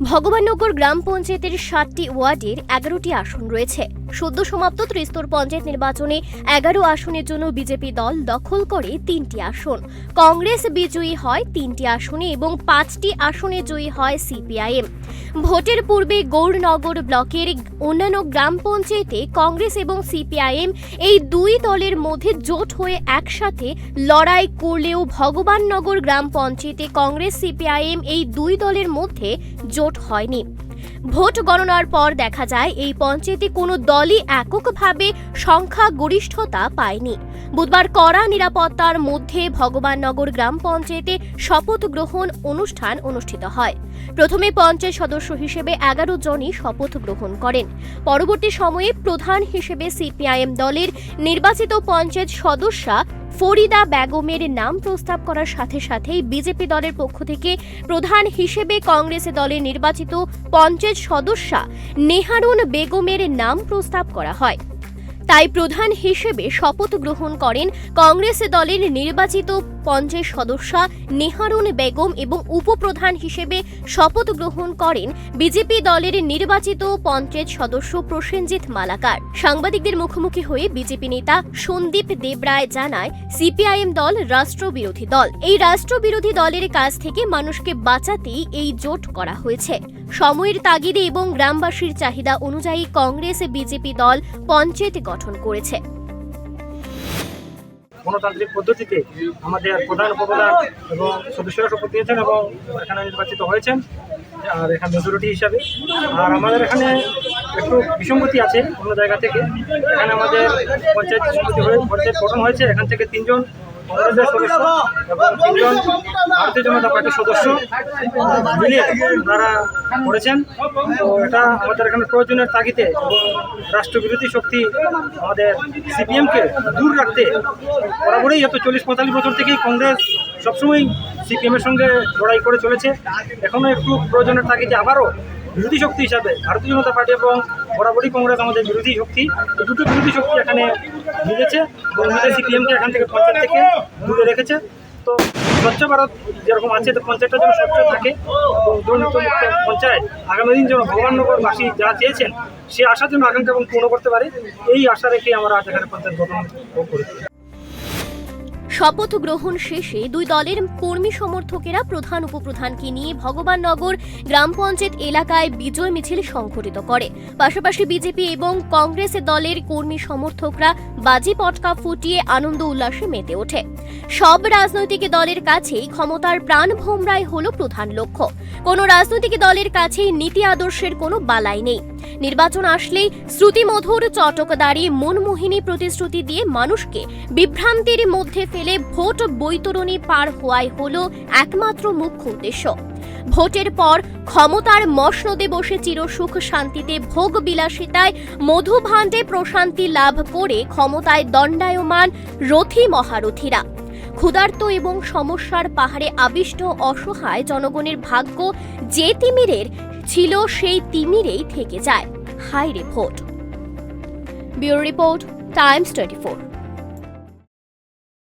ভগবাননগর গ্রাম পঞ্চায়েতের সাতটি ওয়ার্ডের এগারোটি আসন রয়েছে। সদ্য সমাপ্ত ত্রিস্তর পঞ্চায়েত নির্বাচনে এগারো আসনের জন্য বিজেপি দল দখল করে তিনটি আসন। কংগ্রেস বিজয়ী হয় তিনটি আসনে এবং পাঁচটি আসনে জয়ী হয় সিপিআইএম। ভোটের পূর্বে গৌরনগর ব্লকের অন্যান্য গ্রাম পঞ্চায়েতে কংগ্রেস এবং সিপিআইএম এই দুই দলের মধ্যে জোট হয়ে একসাথে লড়াই করলেও ভগবাননগর গ্রাম পঞ্চায়েতে কংগ্রেস, সিপিআইএম এই দুই দলের মধ্যে জোট হয়নি। ভোট গণনার পর দেখা যায়, এই পঞ্চায়েতে কোনো দলই এককভাবে সংখ্যা গরিষ্ঠতা পায়নি। বুধবার কড়া নিরাপত্তার মধ্যে ভগবাননগর গ্রাম পঞ্চায়েতে শপথ গ্রহণ অনুষ্ঠান অনুষ্ঠিত হয়। প্রথমে পঞ্চায়েত সদস্য হিসেবে এগারো জনই শপথ গ্রহণ করেন। পরবর্তী সময়ে প্রধান হিসেবে সিপিআইএম দলের নির্বাচিত পঞ্চায়েত সদস্যা ফরিদা বেগমের নাম প্রস্তাব করার সাথে সাথেই বিজেপি দলের পক্ষ থেকে প্রধান হিসেবে কংগ্রেস দলে নির্বাচিত পঞ্চায়েত সদস্যা নেহারুন বেগমের নাম প্রস্তাব করা হয়। তাই প্রধান হিসেবে শপথ গ্রহণ করেন কংগ্রেস দলের নির্বাচিত পঞ্চায়েত সদস্যা নেহারুন বেগম এবং উপপ্রধান হিসেবে শপথ গ্রহণ করেন বিজেপি দলের নির্বাচিত পঞ্চায়েত সদস্য প্রসেনজিৎ মালাকার। সাংবাদিকদের মুখোমুখি হয়ে বিজেপি নেতা সন্দীপ দেবরায় জানায়, সিপিআইএম দল রাষ্ট্রবিরোধী দল। এই রাষ্ট্রবিরোধী দলের কাছ থেকে মানুষকে বাঁচাতেই এই জোট করা হয়েছে। সময়ের তাগিদে এবং গ্রামবাসীর চাহিদা অনুযায়ী কংগ্রেস, বিজেপি দল পঞ্চায়েত গঠন করেছে। গণতান্ত্রিক পদ্ধতিতে আমাদের প্রধান উপপ্রধান এবং সদস্যরা শপথ নিয়েছেন এবং এখানে নির্বাচিত হয়েছেন, আর এখানে মেজরিটি হিসাবে। আর আমাদের এখানে একটু বিসঙ্গতি আছে অন্য জায়গা থেকে। এখানে আমাদের পঞ্চায়েত সমিতি হয়ে পঞ্চায়েত গঠন হয়েছে। এখান থেকে তিনজন ভারতীয় জনতা পার্টির সদস্য মিলে তারা করেছেন। তো এটা আমাদের এখানে প্রয়োজনের তাগিদে রাষ্ট্রবিরোধী শক্তি আমাদের সিপিএমকে দূর রাখতে বরাবরই এত চল্লিশ পঁয়তাল্লিশ বছর থেকেই কংগ্রেস সবসময় সিপিএমের সঙ্গে লড়াই করে চলেছে। এখনও একটু প্রয়োজনের তাগিদে আবারও বিরোধী শক্তি হিসাবে ভারতীয় জনতা পার্টি এবং বরাবরই কংগ্রেস আমাদের বিরোধী শক্তি। দুটো বিরোধী শক্তি এখানে মিলেছে এবং সিপিএমকে এখান থেকে পঞ্চায়েত থেকে দূরে রেখেছে। তো স্বচ্ছ ভারত যেরকম আছে, তো পঞ্চায়েতটা যেন স্বচ্ছ থাকে পঞ্চায়েত আগামী দিন যেন ভগবাননগরবাসী যা চেয়েছেন, সে আশার জন্য আকাঙ্ক্ষা এবং পূর্ণ করতে পারে। এই আশা রেখে আমরা আজ এখানে পঞ্চায়েত গঠন করেছি। শপথ গ্রহণ শেষে দুই দলের কর্মী সমর্থকেরা প্রধান উপপ্রধানকে নিয়ে ভগবাননগর গ্রাম পঞ্চায়েত এলাকায় বিজয় মিছিল সংঘটিত করে। পাশাপাশি বিজেপি এবং কংগ্রেস দলের কর্মী সমর্থকরা বাজি পটকা ফুটিয়ে আনন্দ উল্লাসে মেতে ওঠে। সব রাজনৈতিক দলের কাছেই ক্ষমতার প্রাণ ভোমরাই হল প্রধান লক্ষ্য। কোনো রাজনৈতিক দলের কাছেই নীতি আদর্শের কোনো বালাই নেই। নির্বাচন আসলেই শ্রুতিমধুর চটকদারি, মনমোহিনী প্রতিশ্রুতি দিয়ে মানুষকে বিভ্রান্তির মধ্যে ফেলে ভোট বৈতরণী পার হওয়াই হল একমাত্র মুখ্য উদ্দেশ্য। ভোটের পর ক্ষমতার মসনদে বসে চিরসুখ শান্তিতে ভোগ বিলাসিতায় মধুভাণ্ডে প্রশান্তি লাভ করে ক্ষমতায় দণ্ডায়মান রথী মহারথীরা। ক্ষুধার্ত এবং সমস্যার পাহাড়ে আবিষ্ট অসহায় জনগণের ভাগ্য যে তিমিরের ছিল সেই তিমিরেই থেকে যায়। হাই রে vote. Bureau report, Times twenty